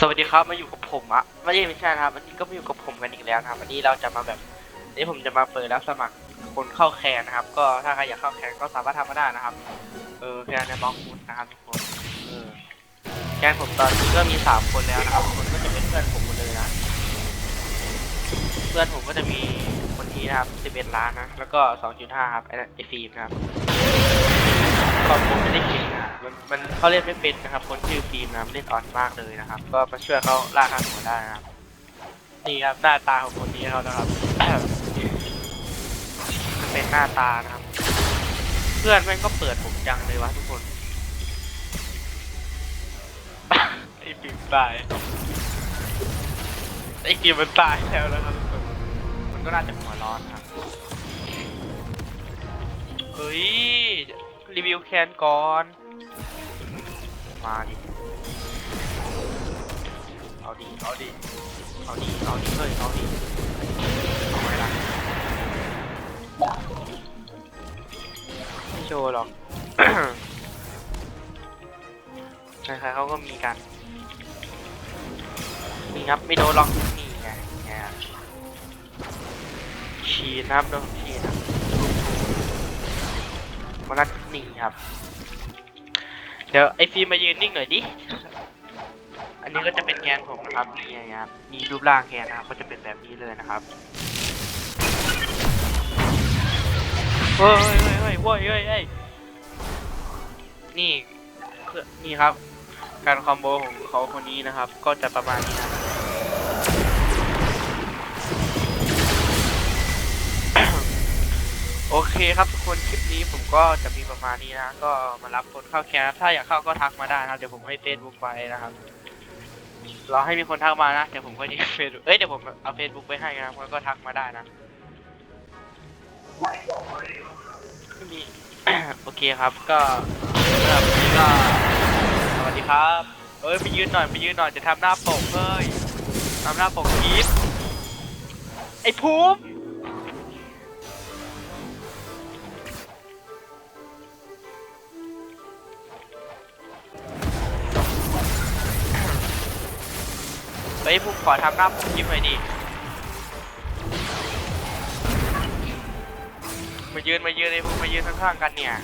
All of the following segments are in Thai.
สวัสดีครับมาอยู่กับผมอะไม่ใช่ไม่ใช่นะครับวันนี้ก็มาอยู่กับผมกันอีกแล้วนะครับวันนี้เราจะมาแบบวันนี้ผมจะมาเปิดรับสมัครคนเข้าแคนนะครับ ก็ถ้าใครอยากเข้าแคนก็สามารถทำมาได้นะครับ เออแคนในบล็อกฟุตนะครับทุกคนเออแคนผมตอนนี้ก็มีสามคนแล้วนะครับคนก็จะเป็นเพื่อนผมหมดเลยนะเพื่อนผมก็จะมีคนนี้นะครับ11ล้านนะแล้วก็2.5ครับไอ้นั่นไอฟิล์มนะครับ มันเขาเล่นไม่เป็นนะครับ คนชื่อฟิล์มนะเล่นอ่อนมากเลยนะครับ ก็มาช่วยเขาล่าค่าหัวได้นะครับ นี่ครับหน้าตาของคนนี้เขานะครับมันเป็นหน้าตานะครับ เพื่อนแม่งก็เปิดผมจังเลยวะทุกคนไอ้ฟิล์มตายไอ้ฟิล์มมันตายแล้วนะครับทุกคนมันก็น่าจะหัวร้อนครับเฮ้ยรีวิวแคนก่อน มาดิ เอาดิ เอาดิ เอาดิ เอาดิเฮ้ยเอาดิ เอาไว้ละไม่โชว์หรอก ใครๆเขาก็มีกันมีครับไม่โดนหรอกนี่ไงไงชีนนะครับโดนชีนครับมานัดนิ่ครับ เดี๋ยวไอฟิล์มมายืนนิ่งหน่อยดิ อันนี้ก็จะเป็นแกนผมนะครับนี่ไงครับมีรูปร่างแกนนะครับก็จะเป็นแบบนี้เลยนะครับเฮ้ยเฮ้ยเฮ้ยเฮ้ยเฮ้ยเฮ้ยนี่คือนี่ครับ การคอมโบของเขาคนนี้นะครับ ก็จะประมาณนี้นะครับ เคครับทุกคนคลิปนี้ผมก็จะมีประมาณนี้นะ ก็มารับคนเข้าแคสถ้าอยากเข้าก็ทักมาได้นะครับเดี๋ยวผมให้เฟซบุ๊กไว้นะครับรอให้มีคนทักมานะเดี๋ยวผมก็จะเฟซเอ้ยเดี๋ยวผมเอาเฟซบุ๊กไปให้นะครับแล้วก็ทักมาได้นะไม่มีโอเคครับก็สำหรับวันนี้ก็สวัสดีครับเอ้ยไปยืนหน่อยไปยืนหน่อยจะทำหน้าปกเอ้ยทำหน้าปกคลิปไอ้ภูมิ ฮ้ยผมขอทำหน้าผมคลิปหน่อยดิมายืนมายืนเลยพวกมายืนข้างๆกันเนี่ย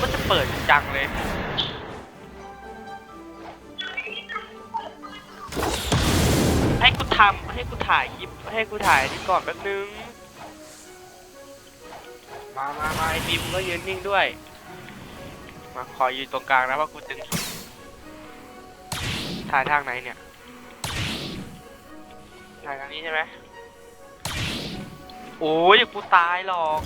ก็จะเปิดจังเลยให้กูทำให้กูถ่ายคลิปให้กูถ่ายนี่ก่อนแป๊บนึง มามามาไอ้บิมก็ยืนนิ่งด้วย มาขอยืนตรงกลางนะเพราะกูตึงสุด ถ่ายทางไหนเนี่ย ถ่ายทางนี้ใช่ไหมโอ้ยกูตายหรอก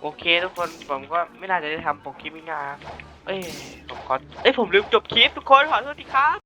โอเคทุกคนผมก็ไม่น่าจะได้ทำปกคลิปง่ายๆเอ้ยผมขอเอ้ยผมลืมจบคลิปทุกคนขอโทษทีครับ